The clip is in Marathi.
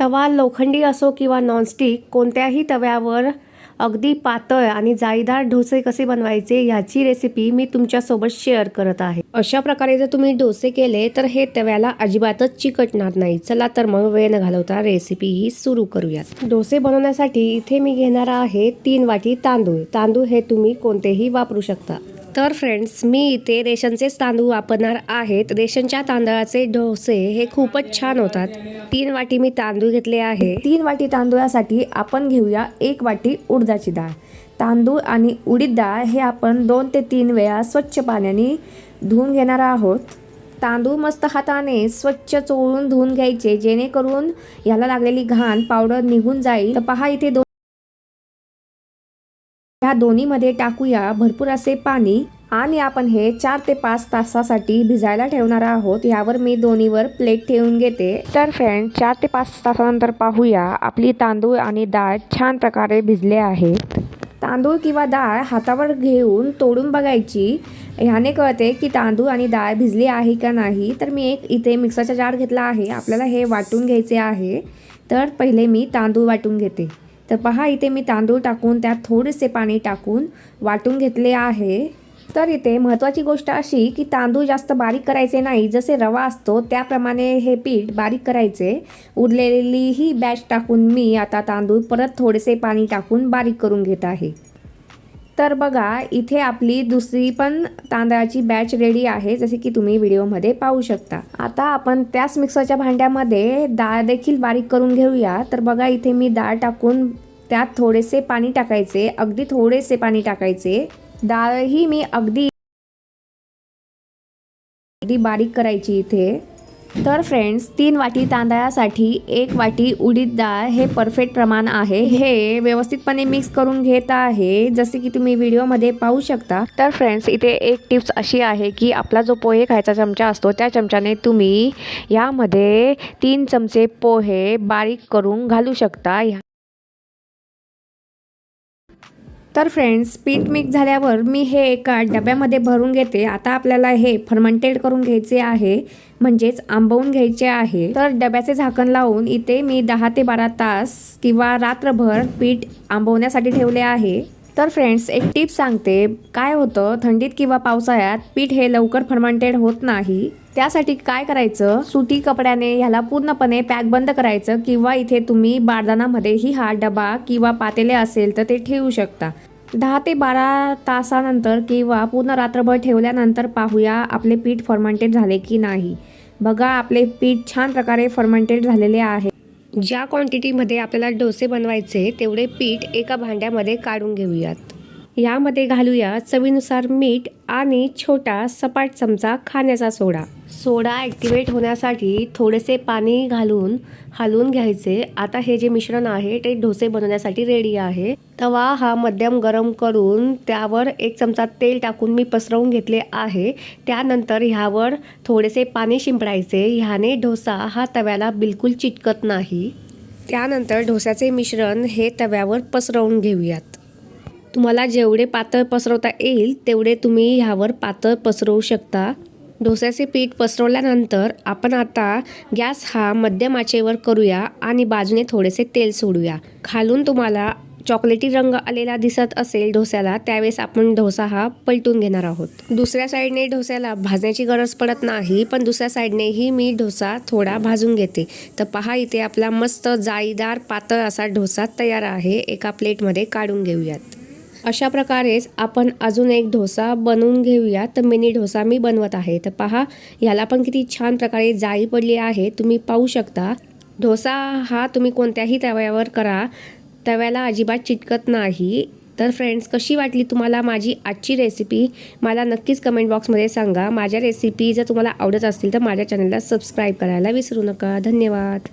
तवा लोखंडी असो किंवा नॉनस्टिक कोणत्याही तव्यावर अगदी पातळ आणि जाळीदार डोसे कसे बनवायचे ह्याची रेसिपी मी तुमच्यासोबत शेअर करत आहे. अशा प्रकारे जर तुम्ही डोसे केले तर हे तव्याला अजिबातच चिकटणार नाही. चला तर मग वेळ न घालवता रेसिपी ही सुरू करूयात. डोसे बनवण्यासाठी इथे मी घेणार आहे तीन वाटी तांदूळ. तांदूळ हे तुम्ही कोणतेही वापरू शकता. तर फ्रेंड्स मी इथे रेशनचेच तांदूळ वापरणार आहेत रेशनच्या तांदळाचे डोसे हे खूपच छान होतात. तीन वाटी मी तांदूळ घेतले आहे. तीन वाटी तांदूळासाठी आपण घेऊया एक वाटी उडदाची डाळ. तांदूळ आणि उडीद डाळ हे आपण दोन ते तीन वेळा स्वच्छ पाण्याने धुवून घेणार आहोत. तांदूळ मस्त हाताने स्वच्छ चोळून धुवून घ्यायचे जेणेकरून याला लागलेली घाण पावडर निघून जाईल. तर पहा इथे दोन ह्या दोन्हीमध्ये टाकूया भरपूर असे पाणी आणि आपण हे चार ते पाच तासासाठी भिजायला ठेवणार आहोत. यावर मी दोन्हीवर प्लेट ठेवून घेते. तर फ्रेंड चार ते पाच तासानंतर पाहूया आपली तांदूळ आणि डाळ छान प्रकारे भिजले आहेत. तांदूळ किंवा डाळ हातावर घेऊन तोडून बघायची. ह्याने कळते की तांदूळ आणि डाळ भिजली आहे का नाही. तर मी एक इथे मिक्सरचा जार घेतला आहे. आपल्याला हे वाटून घ्यायचे आहे. तर पहिले मी तांदूळ वाटून घेते. तर पहा इथे मी तांदूळ टाकून त्यात थोडेसे पाणी टाकून वाटून घेतले आहे. तर इथे महत्त्वाची गोष्ट अशी की तांदूळ जास्त बारीक करायचे नाही. जसे रवा असतो त्याप्रमाणे हे पीठ बारीक करायचे. उरलेली ही बॅच टाकून मी आता तांदूळ परत थोडेसे पाणी टाकून बारीक करून घेत आहे. तर बघा इथे आपली दुसरी पण तांदळाची बॅच रेडी आहे जसे की तुम्ही व्हिडिओमध्ये पाहू शकता. आता आपण त्याच मिक्सरच्या भांड्यामध्ये डाळ देखील बारीक करून घेऊया. तर बघा इथे मी डाळ टाकून त्यात थोडेसे पाणी टाकायचे. अगदी थोडेसे पाणी टाकायचे. डाळही मी अगदी अगदी बारीक करायची इथे. तर फ्रेंड्स तीन वाटी तांदळासाठी एक वाटी उडीद डाळ हे परफेक्ट प्रमाण आहे. हे व्यवस्थितपणे मिक्स करून घेत आहे. जसे की तुम्ही व्हिडिओमध्ये पाहू शकता. तर फ्रेंड्स इथे एक टिप्स अशी आहे की आपला जो पोहे खायचा चमचा असतो त्या चमच्याने तुम्ही यामध्ये तीन चमचे पोहे बारीक करून घालू शकता. तर फ्रेंड्स पीठ मिक्स झाल्यावर मी हे एका डब्यामध्ये भरून घेते. आता आपल्याला हे फर्मंटेड करून घ्यायचे आहे म्हणजेच आंबवून घ्यायचे आहे. तर डब्याचे झाकण लावून इथे मी दहा ते बारा तास किंवा रात्रभर पीठ आंबवण्यासाठी ठेवले आहे. तर फ्रेंड्स एक टिप सांगते. काय होतं? थंडीत किंवा पावसाळ्यात पीठ हे लवकर फर्मांटेड होत नाही. त्यासाठी काय करायचं? सुती कपड्याने ह्याला पूर्णपणे पॅक बंद करायचं किंवा इथे तुम्ही बारदानामध्येही हा डबा किंवा पातेले असेल तर ते ठेवू शकता. दहा ते बारा तासानंतर किंवा पूर्ण रात्रभर ठेवल्यानंतर पाहूया आपले पीठ फर्मंटेड झाले की नाही. बघा आपले पीठ छान प्रकारे फर्मांटेड झालेले आहे. ज्या क्वांटिटीमध्ये आपल्याला डोसे बनवायचे तेवढे पीठ एका भांड्यामध्ये काढून घेऊयात. यामध्ये घालूया चवीनुसार मीठ आणि छोटा सपाट चमचा खाण्याचा सोडा. सोडा ॲक्टिवेट होण्यासाठी थोडेसे पाणी घालून हलवून घ्यायचे. आता हे जे मिश्रण आहे ते डोसे बनवण्यासाठी रेडी आहे. तवा हा मध्यम गरम करून त्यावर एक चमचा तेल टाकून मी पसरवून घेतले आहे. त्यानंतर ह्यावर थोडेसे पाणी शिंपडायचे. ह्याने डोसा हा तव्याला बिलकुल चिटकत नाही. त्यानंतर डोस्याचे मिश्रण हे तव्यावर पसरवून घेऊयात. तुम्हाला जेवढे पातळ पसरवता येईल तेवढे तुम्ही ह्यावर पातळ पसरवू शकता. डोस्याचे पीठ पसरवल्यानंतर आपण आता गॅस हा मध्यम आचेवर करूया आणि बाजूने थोडेसे तेल सोडूया. खालून तुम्हाला चॉकलेटी रंग आलेला दिसत असेल डोस्याला त्यावेळेस आपण डोसा हा पलटून घेणार आहोत. दुसऱ्या साईडने डोस्याला भाजण्याची गरज पडत नाही पण दुसऱ्या साईडनेही मी डोसा थोडा भाजून घेते. तर पहा इथे आपला मस्त जाळीदार पातळ असा डोसा तयार आहे. एका प्लेटमध्ये काढून घेऊयात. अशा प्रकारेच आपण अजून एक डोसा बनवून घेऊया. तर मिनी डोसा मी बनवत आहे. तर पहा ह्याला पण किती छान प्रकारे जाळी पडली आहे. तुम्ही पाहू शकता. डोसा हा तुम्ही कोणत्याही तव्यावर करा. तव्याला अजिबात चिटकत नाही. तर फ्रेंड्स कशी वाटली तुम्हाला माझी आजची रेसिपी मला नक्कीच कमेंट बॉक्समध्ये सांगा. माझ्या रेसिपी जर तुम्हाला आवडत असतील तर माझ्या चॅनलला सबस्क्राईब करायला विसरू नका. धन्यवाद.